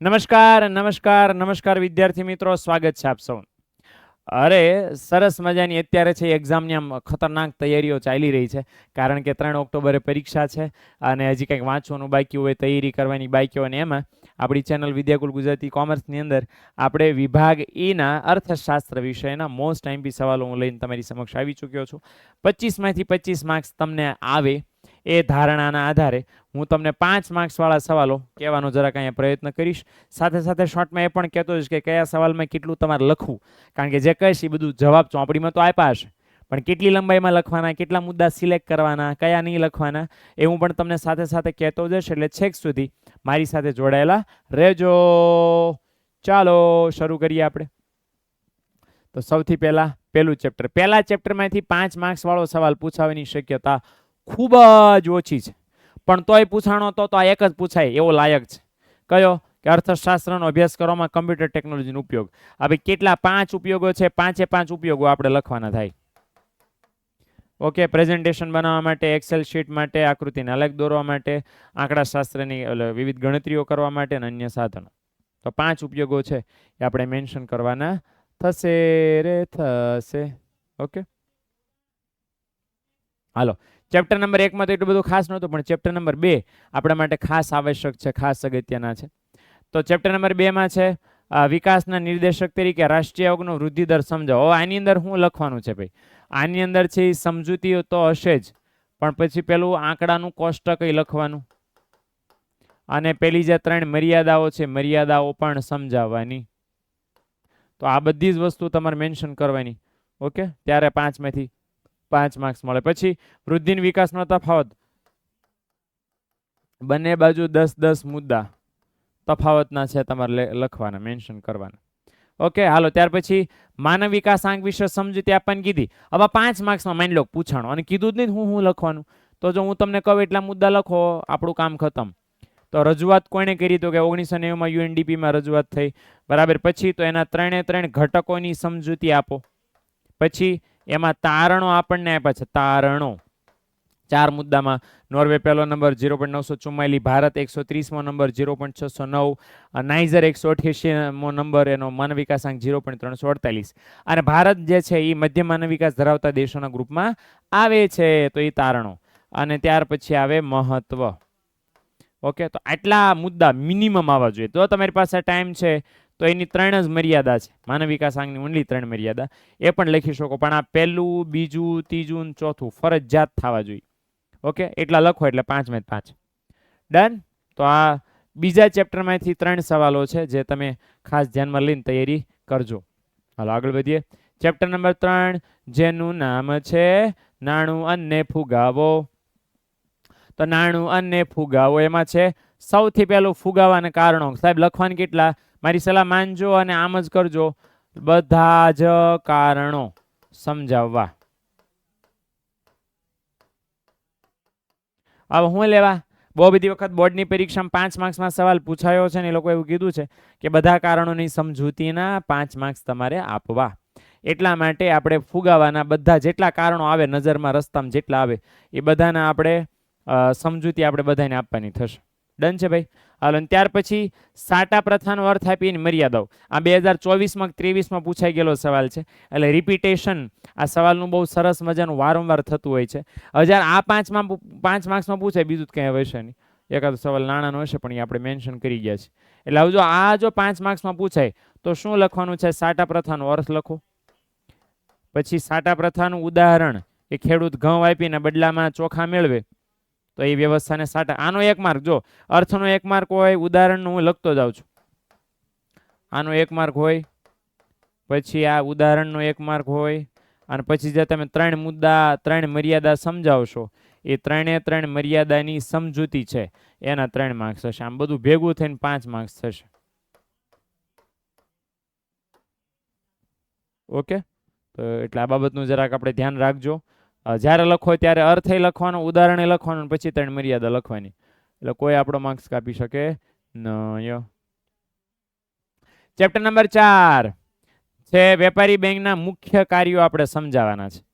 નમસ્કાર નમસ્કાર નમસ્કાર વિદ્યાર્થી મિત્રો, સ્વાગત છે આપ સૌ અરે, સરસ મજાની અત્યારે છે એક્ઝામની આમ ખતરનાક તૈયારીઓ ચાલી રહી છે, કારણ કે ત્રણ ઓક્ટોબરે પરીક્ષા છે અને હજી કંઈક વાંચવાનું બાકી હોય, તૈયારી કરવાની બાકી હોય અને એમાં આપણી ચેનલ વિદ્યાકુલ ગુજરાતી કોમર્સની અંદર આપણે વિભાગ ઈના અર્થશાસ્ત્ર વિષયના મોસ્ટ આઈમ્પી સવાલો હું લઈને તમારી સમક્ષ આવી ચૂક્યો છું. પચીસમાંથી પચીસ માર્ક્સ તમને આવે એ ધારણાના આધારે હું તમને પાંચ માર્ક્સવાળા સવાલો કહેવાનો જરાક અહીંયા પ્રયત્ન કરીશ. સાથે સાથે શોર્ટમાં એ પણ કહેતો જ કે કયા સવાલમાં કેટલું તમારે લખવું? કારણ કે જે કહીશ એ બધું જવાબ ચોપડીમાં તો આપ્યા હશે. પણ કેટલી લંબાઈમાં લખવાના, કેટલા મુદ્દા સિલેક્ટ કરવાના, કયા નહીં લખવાના એ હું પણ તમને સાથે સાથે કહેતો જઈશ એટલે છેક સુધી મારી સાથે જોડાયેલા રહેજો. ચાલો, શરૂ કરીએ આપણે. તો સૌથી પહેલાં, પહેલું ચેપ્ટર પહેલા ચેપ્ટરમાંથી પાંચ માર્ક્સવાળો સવાલ પૂછાવાની શક્યતા ખૂબ જ ઓછી છે. પણ તોય પૂછાણો તો તો આ એક જ પૂછાય, એવો લાયક છે. કયો? કે અર્થશાસ્ત્રનો અભ્યાસ કરવામાં કમ્પ્યુટર ટેકનોલોજીનો ઉપયોગ. હવે કેટલા પાંચ ઉપયોગો છે? પાંચે પાંચ ઉપયોગો આપણે લખવાના થાય. ઓકે પ્રેઝન્ટેશન બનાવવા માટે એક્સેલ શીટ માટે, આકૃતિને અલગ દોરવા માટે, આંકડાશાસ્ત્રની વિવિધ ગણતરીઓ કરવા માટે અને અન્ય સાધનો. તો પાંચ ઉપયોગો છે એ આપણે મેન્શન કરવાના થશે રે થશે. ઓકે? હાલો ચેપ્ટર નંબર એકમાં તો એટલું બધું ખાસ નહોતું, પણ ચેપ્ટર નંબર બે આપણા માટે ખાસ આવશ્યક છે, ખાસ અગત્યના છે. તો ચેપ્ટર નંબર બેમાં છે વિકાસના નિર્દેશક તરીકે રાષ્ટ્રીય આવકનો વૃદ્ધિ સમજાવો. આની અંદર શું લખવાનું છે ભાઈ? આની અંદર છે એ સમજૂતીઓ તો હશે જ, પણ પછી પેલું આંકડાનું કોષ્ટક એ લખવાનું? અને પેલી જે ત્રણ મર્યાદાઓ છે, મર્યાદાઓ પણ સમજાવવાની. તો આ બધી જ વસ્તુ તમારે મેન્શન કરવાની. ઓકે? ત્યારે પાંચમાંથી પાંચ માર્ક્સ મળે. પછી વૃદ્ધિ અને વિકાસનો તફાવત. બંને બાજુ દસ દસ મુદ્દા. તફાવતના છે તમારે લખવાના મેન્શન કરવાના. ઓકે, હાલો, ત્યાર પછી માનવ વિકાસાંક વિશે સમજૂતી આપવાની કીધી. હવે પાંચ માર્ક્સમાં માની લો, પૂછાણો. અને કીધું જ નહીં હું હું લખવાનું. તો જો હું તમને કહું એટલા મુદ્દા લખો, આપણું કામ ખતમ. તો રજૂઆત કોણે કરી તો કે ઓગણીસો નેવુંમાં યુએનડીપીમાં રજૂઆત થઈ. બરાબર, પછી તો એના ત્રણે ત્રણ ઘટકોની સમજૂતી આપો. પછી એમાં તારણો આપણને આપ્યા છે, તારણો. ચાર મુદ્દામાં. નોર્વે પહેલો નંબર ઝીરો પોઈન્ટ નવસો ચુમ્માલીસ ભારત એકસો ત્રીસમો નંબર ઝીરો પોઈન્ટ છસો નવ નાઇઝર એકસો અઠ્યાસીમો નંબર, એનો માનવ વિકાસાંક ઝીરો પોઈન્ટ ત્રણસો અડતાલીસ. અને ભારત જે છે એ મધ્ય માનવ વિકાસ ધરાવતા દેશોના ગ્રુપમાં આવે છે, તો એ તારણો. અને ત્યાર પછી આવે મહત્વ. ઓકે, તો આટલા મુદ્દા મિનિમમ આવવા જોઈએ. તો તમારી પાસે ટાઈમ છે તો એની ત્રણ જ મર્યાદા છે. માનવ વિકાસાંકની ઓનલી ત્રણ મર્યાદા. એ પણ લખી શકો, પણ આ પહેલું, બીજું, ત્રીજું ચોથું ફરજિયાત થવા જોઈએ. ઓકે? એટલા લખો એટલે પાંચ મેં પાંચ. ડન તો આ બીજા ચેપ્ટરમાંથી ત્રણ સવાલો છે જે તમે ખાસ ધ્યાનમાં લઈને તૈયારી કરજો. હાલો, આગળ વધીએ. ચેપ્ટર નંબર ત્રણ, જેનું નામ છે નાણું અને ફુગાવો. તો નાણું અને ફુગાવો એમાં છે, સૌથી પહેલું ફુગાવાના કારણો. સાહેબ, લખવાના કેટલા? મારી સલાહ માનજો અને આમ જ કરજો. બધા જ કારણો સમજાવવા. હવે હું લેવા? બહુ બધી વખત બોર્ડની પરીક્ષામાં પાંચ માર્ક્સમાં સવાલ પૂછાયો છે ને એ લોકો એવું કીધું છે કે બધા કારણોની સમજૂતીના પાંચ માર્ક્સ તમારે આપવા. એટલા માટે આપણે ફુગાવાના બધા જેટલા કારણો આવે, નજરમાં રસ્તામાં જેટલા આવે, એ બધાના આપણે સમજૂતી આપણે બધાને આપવાની થશે. ડન છે ભાઈ? હાલો ત્યાર પછી સાટા પ્રથાનો અર્થ આપીને મર્યાદાઓ આ બે હજાર ચોવીસમાં ત્રેવીસમાં પૂછાઈ ગયેલો સવાલ છે. એટલે રિપીટેશન આ સવાલનું બહુ સરસ મજાનું વારંવાર થતું હોય છે. હજાર આ પાંચમાં પાંચ માર્ક્સમાં પૂછાય, બીજું કંઈ હશે નહીં. એકાદ સવાલ નાણાંનો હશે, પણ એ આપણે મેન્શન કરી ગયા છે એટલે હવે જો આ જો પાંચ માર્ક્સમાં પૂછાય, તો શું લખવાનું છે? સાટા પ્રથાનો અર્થ લખો. પછી સાટા પ્રથાનું ઉદાહરણ, એ ખેડૂત ઘઉં આપીને બદલામાં ચોખા મેળવે. તો એ વ્યવસ્થાને સાટા. આનો એક માર્ક જો, અર્થનો એક માર્ક હોય, ઉદાહરણનું હું લખતો જાઉં છું. આનો એક માર્ક હોય, પછી આ ઉદાહરણનો એક માર્ક હોય, અને પછી જે તમે ત્રણ મુદ્દા, ત્રણ મર્યાદા સમજાવશો, એ ત્રણે ત્રણ મર્યાદાની સમજૂતી છે. એના ત્રણ માર્ક્સ થશે આમ બધું ભેગું થઈને પાંચ માર્ક્સ થશે. ઓકે? તો એટલે આ બાબતનું જરાક આપણે ધ્યાન રાખજો. જ્યારે લખો ત્યારે અર્થે લખવાનો, ઉદાહરણે લખવાનું પછી ત્રણ મર્યાદા લખવાની. એટલે કોઈ આપણો માર્ક્સ કાપી શકે નહીં ચેપ્ટર નંબર ચાર છે વેપારી બેંકના મુખ્ય કાર્યો આપણે સમજાવવાના છે.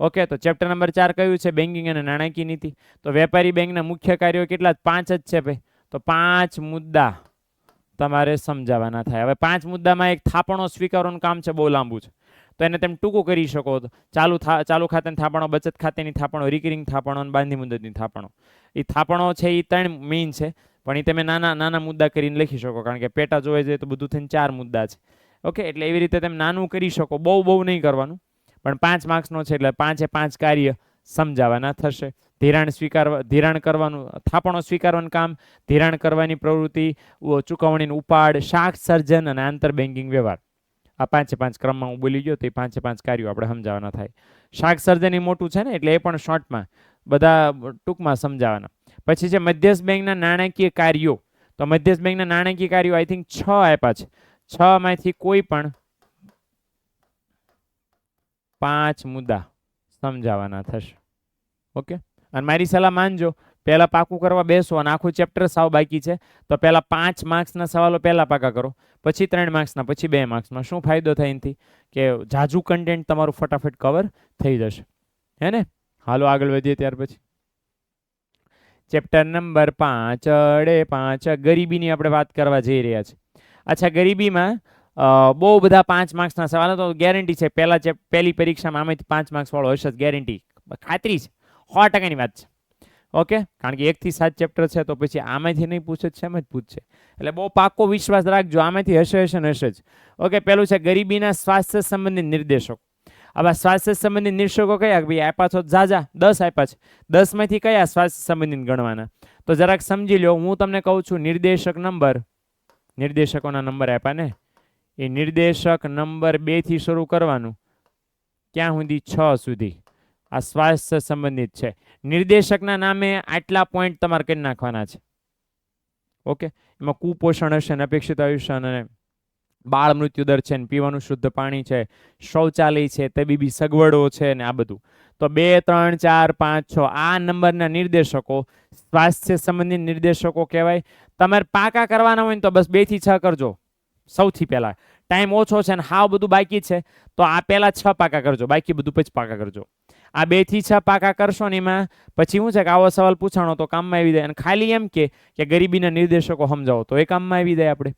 ઓકે તો ચેપ્ટર નંબર ચાર કયું છે? બેન્કિંગ અને નાણાકીય નીતિ. તો વેપારી બેંકના મુખ્ય કાર્યો કેટલા? પાંચ જ છે ભાઈ. તો પાંચ મુદ્દા તમારે સમજાવવાના થાય. હવે પાંચ મુદ્દામાં એક થાપણો સ્વીકારવાનું કામ છે, બહુ લાંબુ છે. તો એને તમે ટૂંકું કરી શકો. ચાલુ થા, ચાલુ ખાતાની થાપણો, બચત ખાતેની થાપણો રિકરિંગ થાપણો અને બાંધી મુદતની થાપણો. એ થાપણો છે એ ત્રણ મેઇન છે, પણ એ તમે નાના નાના મુદ્દા કરીને લખી શકો, કારણ કે પેટા જોવે જોઈએ તો બધું થઈને ચાર મુદ્દા છે. ઓકે એટલે એવી રીતે તમે નાનું કરી શકો. બહુ બહુ નહીં કરવાનું, પણ પાંચ માર્ક્સનો છે એટલે પાંચે પાંચ કાર્ય સમજાવવાના થશે. ધિરાણ સ્વીકારવા, ધિરાણ કરવાનું, થાપણો સ્વીકારવાનું કામ, ધિરાણ કરવાની પ્રવૃત્તિ ચૂકવણીનું ઉપાડ શાક સર્જન અને આંતર બેન્કિંગ વ્યવહાર. આ પાંચે પાંચ ક્રમમાં હું બોલી ગયો તો એ પાંચે પાંચ કાર્યો આપણે સમજાવવાના થાય. શાક સર્જન મોટું છે ને, એટલે એ પણ શોર્ટમાં, બધા ટૂંકમાં સમજાવવાના પછી છે મધ્યસ્થ બેંકના નાણાકીય કાર્યો. તો મધ્યસ્થ બેંકના નાણાકીય કાર્યો આઈ થિંક છ આપ્યા છે. છ માંથી કોઈ પણ પાંચ મુદ્દા સમજાવવાના થશે. ઓકે? અને મારી સલાહ માનજો. પહેલા પાકું કરવા બેસો અને આખું ચેપ્ટર સાવ બાકી છે. તો પહેલાં પાંચ માર્ક્સના સવાલો પહેલાં પાકા કરો. પછી ત્રણ માર્ક્સના પછી બે માર્ક્સમાં શું ફાયદો થાય એનાથી? કે જાજુ કન્ટેન્ટ તમારું ફટાફટ કવર થઈ જશે. હે ને? હાલો આગળ વધીએ ત્યાર પછી. ચેપ્ટર નંબર પાંચ, અડે પાંચ, ગરીબીની આપણે વાત કરવા જઈ રહ્યા છે. અચ્છા, ગરીબીમાં બહુ બધા પાંચ માર્ક્સના સવાલો તો ગેરંટી છે. પહેલા પહેલી પરીક્ષામાં આમાંથી પાંચ માર્ક્સ વાળો હશે જ ગેરંટી ખાતરી છે. સો ટકાની વાત છે. ઓકે? કારણ કે એકથી સાત ચેપ્ટર છે, તો પછી આમાંથી નહીં પૂછે છે, એમ જ પૂછશે એટલે બહુ પાકો વિશ્વાસ રાખજો, આમાંથી હશે હશે ને હશે જ. ઓકે, પેલું છે ગરીબીના સ્વાસ્થ્ય સંબંધિત નિર્દેશક આવા સ્વાસ્થ્ય સંબંધિત નિર્દેશકો કયા? ભાઈ આપ્યા છો ઝાઝા દસ આપ્યા છે. દસમાંથી કયા સ્વાસ્થ્ય સંબંધિત ગણવાના? તો જરાક સમજી લો હું તમને કહું છું, નિર્દેશક નંબર. નિર્દેશકોના નંબર આપ્યા ને? એ નિર્દેશક નંબર બેથી શરૂ કરવાનું. ક્યાં સુધી? છ સુધી. આ સ્વાસ્થ્ય સંબંધિત છે. નિર્દેશકના નામે આટલા પોઈન્ટ તમારે કરી નાખવાના છે. ઓકે એમાં કુપોષણ હશે ને અપેક્ષિત આયુષ્ય અને બાળ મૃત્યુ દર છે ને પીવાનું શુદ્ધ પાણી છે, શૌચાલય છે, તબીબી સગવડો છે ને આ બધું. તો બે, ત્રણ, ચાર, પાંચ, છ, આ નંબરના નિર્દેશકો, સ્વાસ્થ્ય સંબંધિત નિર્દેશકો કહેવાય. તમારે પાકા કરવાના હોય ને તો બસ બેથી છ કરજો. સૌથી પહેલા. ટાઈમ ઓછો છે ને હાવ બધું બાકી છે. તો આ પહેલા છ પાકા કરજો. બાકી બધું પછી પાકા કરજો. આ બેથી છ પાકા કરશો ને એમાં. પછી શું છે કે આવો સવાલ પૂછાણો તો કામમાં આવી જાય. અને ખાલી એમ કે કે ગરીબીના નિર્દેશકો સમજાવો તો એ કામમાં આવી જાય આપણે.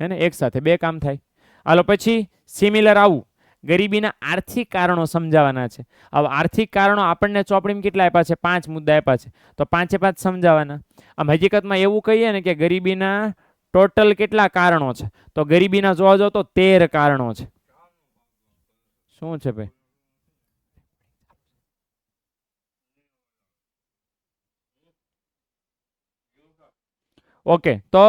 હે ને? એક સાથે બે કામ થાય. હાલો, પછી સિમિલર આવું. ગરીબીના આર્થિક કારણો સમજાવવાના છે. હવે આર્થિક કારણો આપણને ચોપડીમાં કેટલા આપ્યા છે? પાંચ મુદ્દા આપ્યા છે. તો પાંચે પાંચ સમજાવવાના આમ હકીકતમાં એવું કહીએ ને કે ગરીબીના ટોટલ કેટલા કારણો છે? તો ગરીબીના જોવા જાઓ તો તેર કારણો છે. શું છે ભાઈ? ઓકે, તો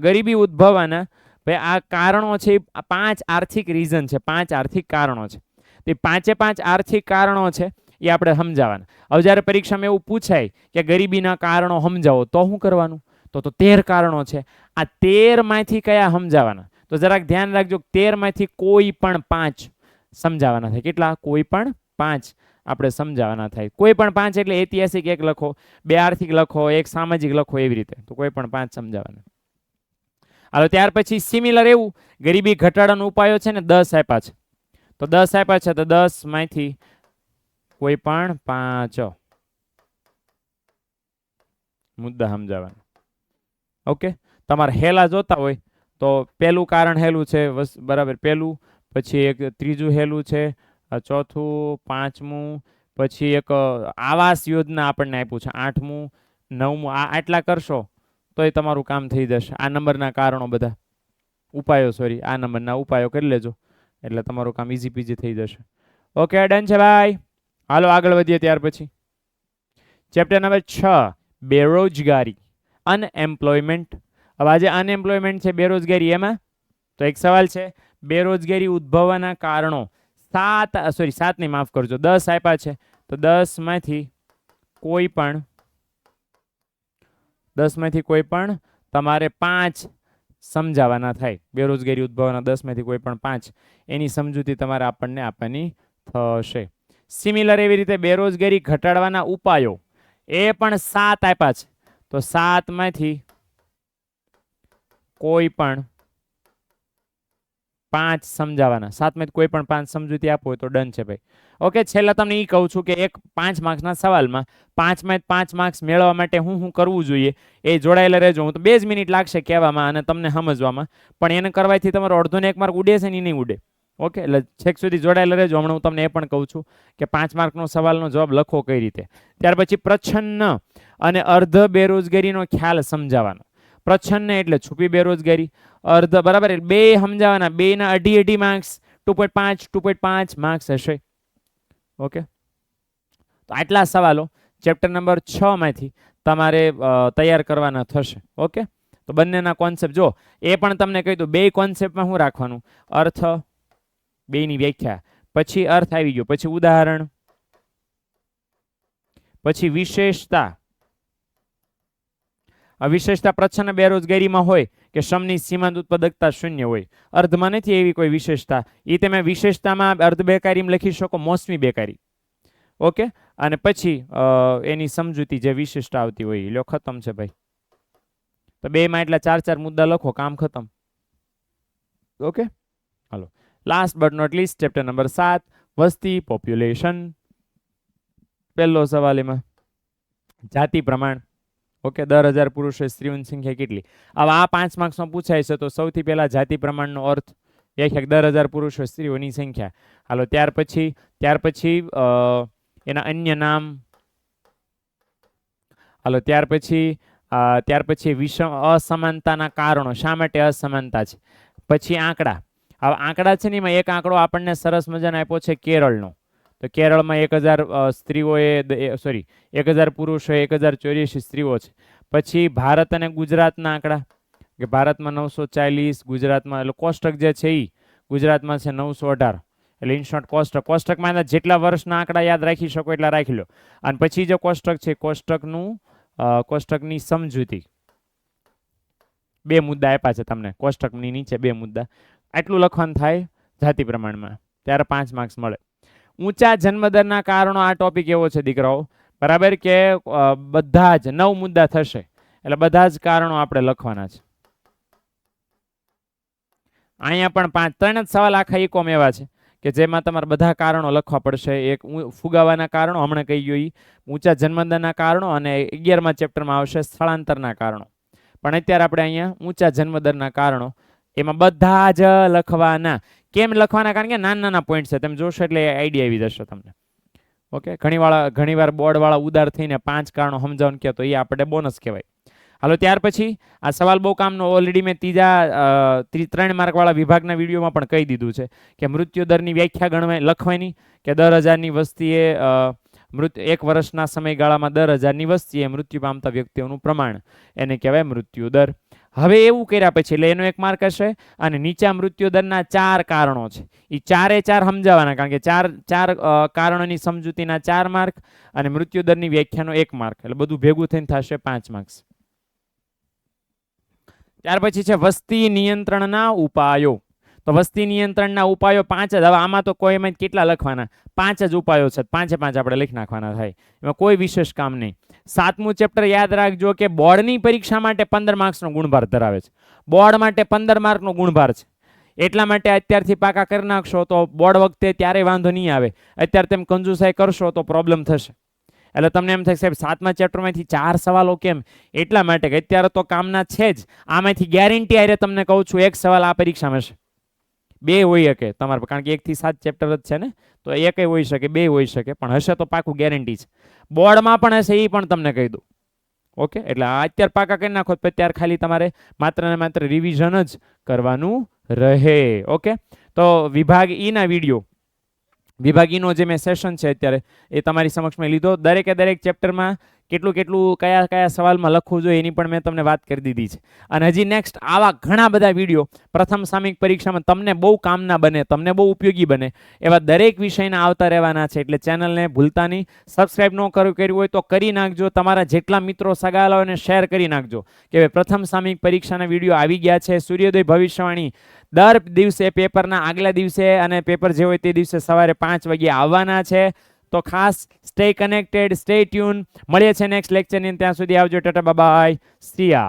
ગરીબી ઉદ્ભવવાના, ભાઈ આ કારણો છે પાંચ આર્થિક રીઝન છે, પાંચ આર્થિક કારણો છે. તે પાંચે પાંચ આર્થિક કારણો છે, એ આપણે સમજાવવાના હવે જ્યારે પરીક્ષામાં એવું પૂછાય કે ગરીબીના કારણો સમજાવો, તો શું કરવાનું? તો તો તેર કારણો છે. આ તેરમાંથી કયા સમજાવવાના તો જરાક ધ્યાન રાખજો તેરમાંથી કોઈ પણ પાંચ સમજાવવાના થાય. કેટલા? કોઈ પણ પાંચ આપણે સમજાવવાના થાય. કોઈ પણ પાંચ એટલે ઐતિહાસિક એક લખો, બે આર્થિક લખો, એક સામાજિક લખો એવી રીતે. તો કોઈ પણ પાંચ સમજાવવાના હાલો, ત્યાર પછી સિમિલર એવું. ગરીબી ઘટાડાનો ઉપાયો છે ને, દસ આપ્યા છે. તો દસ આપ્યા છે, તો દસમાંથી કોઈ પણ પાંચ. મુદ્દા સમજાવવાના ઓકે? તમારે હેલા જોતા હોય તો પહેલું કારણ હેલું છે બરાબર. પહેલું, પછી એક ત્રીજું હેલું છે ચોથું, પાંચમું, પછી એક આવાસ યોજના આપણને આપ્યું છે. આઠમું, નવમું, આ આટલા કરશો તો એ તમારું કામ થઈ જશે. આ નંબરના કારણો બધા. ઉપાયો સોરી આ નંબરના ઉપાયો કરી લેજો. એટલે તમારું કામ ઇઝી પીઝી થઈ જશે. ઓકે ડન છે ભાઈ હાલો, આગળ વધીએ ત્યાર પછી. ચેપ્ટર નંબર છ, બેરોજગારી અનએમ્પ્લોયમેન્ટ હવે આજે અનએમ્પ્લોયમેન્ટ છે, બેરોજગારી એમાં? તો એક સવાલ છે, બેરોજગારી ઉદ્ભવવાના કારણો. સાત સોરી સાત નહીં માફ કરજો. દસ આપ્યા છે. તો દસમાંથી કોઈ પણ, દસમાંથી કોઈ પણ તમારે પાંચ સમજાવવાના થાય. બેરોજગારી ઉદ્ભવના દસમાંથી કોઈ પણ પાંચ. એની સમજૂતી તમારે આપણને આપવાની થશે. સિમિલર એવી રીતે બેરોજગારી ઘટાડવાના ઉપાયો. એ પણ સાત આપ્યા છે. તો સાતમાંથી કોઈ પણ પાંચ સમજાવવાના સાતમાં કોઈ પણ પાંચ સમજૂતી આપો તો ડન છે ભાઈ. ઓકે છેલ્લા તમને એ કહું છું કે એક પાંચ માર્ક્સના સવાલમાં પાંચમાં પાંચ માર્ક્સ મેળવવા માટે હું શું કરવું જોઈએ એ જોડાયેલા રહેજો. હું તો બે જ મિનિટ લાગશે કહેવામાં અને તમને સમજવામાં. પણ એને કરવાથી તમારો અડધો ને એક માર્ક ઉડે છે ને નહીં ઉડે. ઓકે એટલે છેક સુધી જોડાયેલા રહેજો. હમણાં હું તમને એ પણ કહું છું કે પાંચ માર્કનો સવાલનો જવાબ લખો કઈ રીતે. ત્યાર પછી પ્રચ્છન્ન અને અર્ધ બેરોજગારીનો ખ્યાલ સમજાવવાનો પ્રચ્છન્ન એટલે છુપી બેરોજગારી. અર્ધ, બરાબર બે સમજાવવાના બેના અઢી અઢી માર્ક્સ ટુ પોઈન્ટ પાંચ ટુ પોઈન્ટ પાંચ માર્ક્સ હશે. ઓકે? તો આટલા સવાલો ચેપ્ટર નંબર છ માંથી તમારે તૈયાર કરવાના થશે. ઓકે? તો બંનેના કોન્સેપ્ટ જો એ પણ તમને કહી દઉં. બે કોન્સેપ્ટમાં શું રાખવાનું? અર્થ, બેની વ્યાખ્યા. પછી અર્થ આવી ગયો. પછી ઉદાહરણ. પછી વિશેષતા. વિશેષતા પ્રચ્છન્ન બેરોજગારીમાં હોય કે શ્રમની સીમાંત ઉત્પાદકતા શૂન્ય હોય. અર્ધમાં નથી એવી કોઈ વિશેષતા. એ તમે વિશેષતામાં અર્ધ બેકારીમાં લખી શકો, મોસમી બેકારી. ઓકે? અને પછી એની સમજૂતી જે વિશેષતા આવતી હોય એ લ્યો ખતમ છે ભાઈ. તો બેમાં એટલા ચાર ચાર મુદ્દા લખો, કામ ખતમ. Okay? Hello. Last but not least chapter number સાત, વસ્તી પોપ્યુલેશન પહેલો સવાલ એમાં. જાતિ પ્રમાણ. ઓકે, દર હજાર પુરુષો સ્ત્રીઓની સંખ્યા કેટલી? હવે આ પાંચ માર્ક્સમાં પૂછાય છે, તો સૌથી પહેલા જાતિ પ્રમાણનો અર્થ વ્યાખ્યા દર હજાર પુરુષો સ્ત્રીઓની સંખ્યા. હાલો, ત્યાર પછી ત્યાર પછી એના અન્ય નામ. હાલો, ત્યાર પછી ત્યાર પછી વિષમ, અસમાનતાના કારણો. શા માટે અસમાનતા છે? પછી આંકડા. હવે આંકડા છે ને, એમાં એક આંકડો આપણને સરસ મજાનો આપ્યો છે, કેરળનો. તો કેરળમાં એક હજાર સ્ત્રીઓએ સોરી, એક હજાર પુરુષો એક હજાર ચોર્યાસી સ્ત્રીઓ છે. પછી ભારત અને ગુજરાતના આંકડા, કે ભારતમાં નવસો ચાલીસ, ગુજરાતમાં, એટલે કોષ્ટક જે છે એ ગુજરાતમાં છે નવસો અઢાર. એટલે ઇન શોર્ટ કોષ્ટક. કોષ્ટકમાં એના જેટલા વર્ષના આંકડા યાદ રાખી શકો એટલા રાખી લો. અને પછી જે કોષ્ટક છે, કોષ્ટકનું કોષ્ટકની સમજૂતી. બે મુદ્દા આપ્યા છે તમને. કોષ્ટકની નીચે બે મુદ્દા. આટલું લખવાનું થાય જાતિ પ્રમાણમાં. ત્યારે પાંચ માર્ક્સ મળે. ઊંચા જન્મદરના કારણો આ ટોપિક એવો છે દીકરાઓ. બરાબર કે બધા જ નવ મુદ્દા થશે. એટલે બધા જ કારણો આપણે લખવાના છે. અહીંયા પણ પાંચ, ત્રણ જ સવાલ આખા ઇકોમ એવા છે કે જેમાં તમારે બધા કારણો લખવા પડશે. એક ફુગાવાના કારણો, હમણાં કહી ગયું ઊંચા જન્મદરના કારણો અને અગિયારમાં ચેપ્ટરમાં આવશે સ્થળાંતરના કારણો. પણ અત્યારે આપણે અહીંયા ઊંચા જન્મદરના કારણો, એમાં બધા જ લખવાના. કેમ લખવાના? કારણ કે નાના નાના પોઈન્ટ છે. તમે જોશો એટલે આઈડિયા આવી જશે તમને. ઓકે ઘણીવાળા, ઘણીવાર બોર્ડવાળા ઉદાર થઈને પાંચ કારણો સમજાવવાનું કહે તો એ આપણે બોનસ કહેવાય. હાલો, ત્યાર પછી આ સવાલ બહુ કામનો ઓલરેડી મેં ત્રીજા ત્રણ માર્કવાળા વિભાગના વિડીયોમાં પણ કહી દીધું છે કે મૃત્યુ દરની વ્યાખ્યા ગણવા લખવાની કે દર હજારની વસ્તીએ મૃત્યુ એક વર્ષના સમયગાળામાં દર હજારની વસ્તીએ મૃત્યુ પામતા વ્યક્તિઓનું પ્રમાણ. એને કહેવાય મૃત્યુ દર હવે એવું કર્યા પછી, એટલે એનો એક માર્ક હશે અને નીચા મૃત્યુદરના ચાર કારણો છે. એ ચારે ચાર સમજાવવાના કારણ કે ચાર ચાર કારણોની સમજૂતીના ચાર માર્ક અને મૃત્યુદરની વ્યાખ્યાનો એક માર્ક એટલે બધું ભેગું થઈને થશે પાંચ માર્ક્સ ત્યાર પછી છે વસ્તી નિયંત્રણના ઉપાયો. તો વસ્તી નિયંત્રણના ઉપાયો પાંચ જ. હવે આમાં તો કોઈ એમાં કેટલા લખવાના? પાંચ જ ઉપાયો છે. પાંચે પાંચ આપણે લખી નાખવાના થાય. એમાં કોઈ વિશેષ કામ નહીં. સાતમું ચેપ્ટર યાદ રાખજો કે બોર્ડની પરીક્ષા માટે પંદર માર્ક્સનો ગુણભાર ધરાવે છે. બોર્ડ માટે પંદર માર્કનો ગુણભાર છે. એટલા માટે અત્યારથી પાકા કરી નાખશો તો બોર્ડ વખતે ત્યારે વાંધો નહીં આવે. અત્યારે તેમ કંજુસાઈ કરશો તો પ્રોબ્લેમ થશે. એટલે તમને એમ થાય સાહેબ, સાતમા ચેપ્ટરમાંથી ચાર સવાલો કેમ? એટલા માટે કે અત્યારે તો કામના છે જ. આમાંથી ગેરંટી આરે તમને કહું છું, એક સવાલ આ પરીક્ષામાં હશે બે હોઈ શકે. તમારે કારણ કે એકથી સાત ચેપ્ટર જ છે ને, તો એકે હોઈ શકે, બે હોઈ શકે, પણ હશે તો પાકું ગેરંટી છે. બોર્ડમાં પણ હશે એ પણ તમને કહી દઉં. ઓકે? એટલે અત્યારે પાકા કરી નાખો, તો ત્યારે ખાલી તમારે માત્ર ને માત્ર રિવિઝન જ કરવાનું રહે. ઓકે? તો વિભાગ ઈના વીડિયો, વિભાગ ઈનો જે મેં સેશન છે અત્યારે, એ તમારી સમક્ષ મેં લીધો. દરેકે દરેક ચેપ્ટરમાં કેટલું કેટલું કયા કયા સવાલમાં લખવું જોઈએ એની પણ મેં તમને વાત કરી દીધી છે. અને હજી નેક્સ્ટ આવા ઘણા બધા વીડિયો પ્રથમ સામિક પરીક્ષામાં તમને બહુ કામના બને, તમને બહુ ઉપયોગી બને એવા દરેક વિષયના આવતા રહેવાના છે. એટલે ચેનલને ભૂલતા નહીં. સબસ્ક્રાઈબ ન કર્યું હોય તો કરી નાખજો. તમારા જેટલા મિત્રો સગાલાઓને શેર કરી નાખજો. કે પ્રથમ સામિક પરીક્ષાના વીડિયો આવી ગયા છે. સૂર્યોદય ભવિષ્યવાણી દર દિવસે પેપરના આગલા દિવસે અને પેપર જે હોય તે દિવસે સવારે પાંચ વાગ્યે આવવાના છે. તો ખાસ સ્ટે કનેક્ટેડ સ્ટે ટ્યુન મળીએ છે નેક્સ્ટ લેક્ચરની ત્યાં સુધી આવજો. ટાટા બાય સિયા